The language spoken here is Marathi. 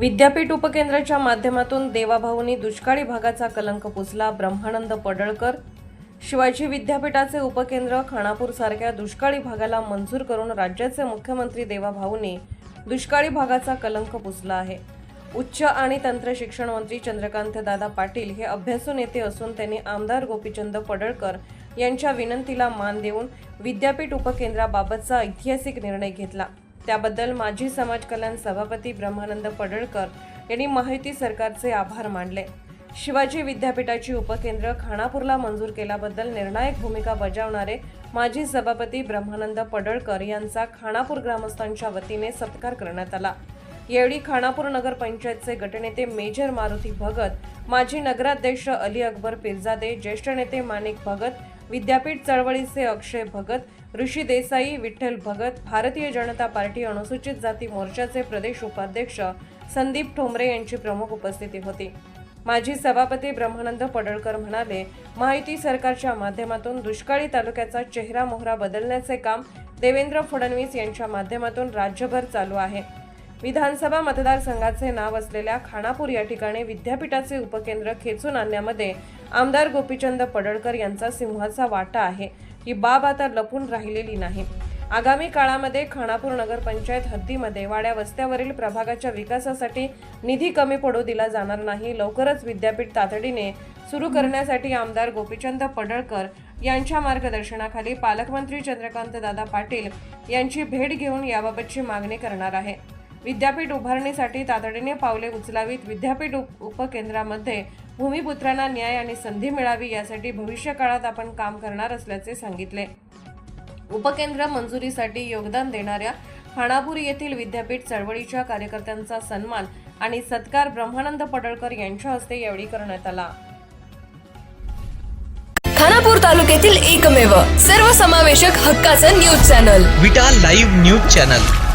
विद्यापीठ उपकेंद्राच्या माध्यमातून देवाभाऊनी दुष्काळी भागाचा कलंक पुसला. ब्रह्मानंद पडळकर शिवाजी विद्यापीठाचे उपकेंद्र खानापूरसारख्या दुष्काळी भागाला मंजूर करून राज्याचे मुख्यमंत्री देवाभाऊंनी दुष्काळी भागाचा कलंक पुसला आहे. उच्च आणि तंत्र शिक्षण मंत्री चंद्रकांत दादा पाटील हे अभ्यासू नेते असून त्यांनी आमदार गोपीचंद पडळकर यांच्या विनंतीला मान देऊन विद्यापीठ उपकेंद्राबाबतचा ऐतिहासिक निर्णय घेतला. त्याबद्दल माजी समाज कल्याण सभापती ब्रह्मानंद पडळकर यांनी माहिती सरकारचे आभार मानले. शिवाजी विद्यापीठाची उपकेंद्र खानापूरला मंजूर केल्याबद्दल निर्णायक भूमिका बजावणारे माजी सभापती ब्रह्मानंद पडळकर यांचा खानापूर ग्रामस्थांच्या वतीने सत्कार करण्यात आला. यावेळी खानापूर नगर पंचायतचे गटनेते मेजर मारुती भगत माजी नगराध्यक्ष अली अकबर पिरजादे ज्येष्ठ नेते माणिक भगत विद्यापीठ चळवळीचे अक्षय भगत ऋषी देसाई विठ्ठल भगत भारतीय जनता पार्टी अनुसूचित जाती मोर्चाचे प्रदेश उपाध्यक्ष संदीप ठोंबरे यांची प्रमुख उपस्थिती होती. माजी सभापती ब्रह्मानंद पडळकर म्हणाले माहिती सरकारच्या माध्यमातून दुष्काळी तालुक्याचा चेहरा मोहरा बदलण्याचे काम देवेंद्र फडणवीस यांच्या माध्यमातून राज्यभर चालू आहे. विधानसभा मतदारसंघाचे नाव असलेल्या खानापूर या ठिकाणी विद्यापीठाचे उपकेंद्र खेचून आणण्यामध्ये आमदार गोपीचंद पडळकर यांचा सिंहाचा वाटा आहे. ही बाब आता लपून राहिलेली नाही. आगामी काळामध्ये खानापूर नगरपंचायत हद्दीमध्ये वाड्या वस्त्यावरील प्रभागाच्या विकासासाठी निधी कमी पडू दिला जाणार नाही. लवकरच विद्यापीठ तातडीने सुरू करण्यासाठी आमदार गोपीचंद पडळकर यांच्या मार्गदर्शनाखाली पालकमंत्री चंद्रकांत दादा पाटील यांची भेट घेऊन याबाबतची मागणी करणार आहे. विद्यापीठ उभारणीसाठी तातडीने पावले उचलावीत. विद्यापीठ उप उपकेंद्रामध्ये भूमिपुत्रांना न्याय आणि संधी मिळावी यासाठी भविष्य काळात आपण काम करणार असल्याचे सांगितले. उपकेंद्र मंजुरीसाठी योगदान देणाऱ्या खानापूर येथील विद्यापीठ चळवळीच्या कार्यकर्त्यांचा सन्मान आणि सत्कार ब्रह्मानंद पडळकर यांच्या हस्ते यावेळी करण्यात आला. खानापूर तालुक्यातील एकमेव सर्वसमावेशक हक्काचं news channel. Vita live news channel.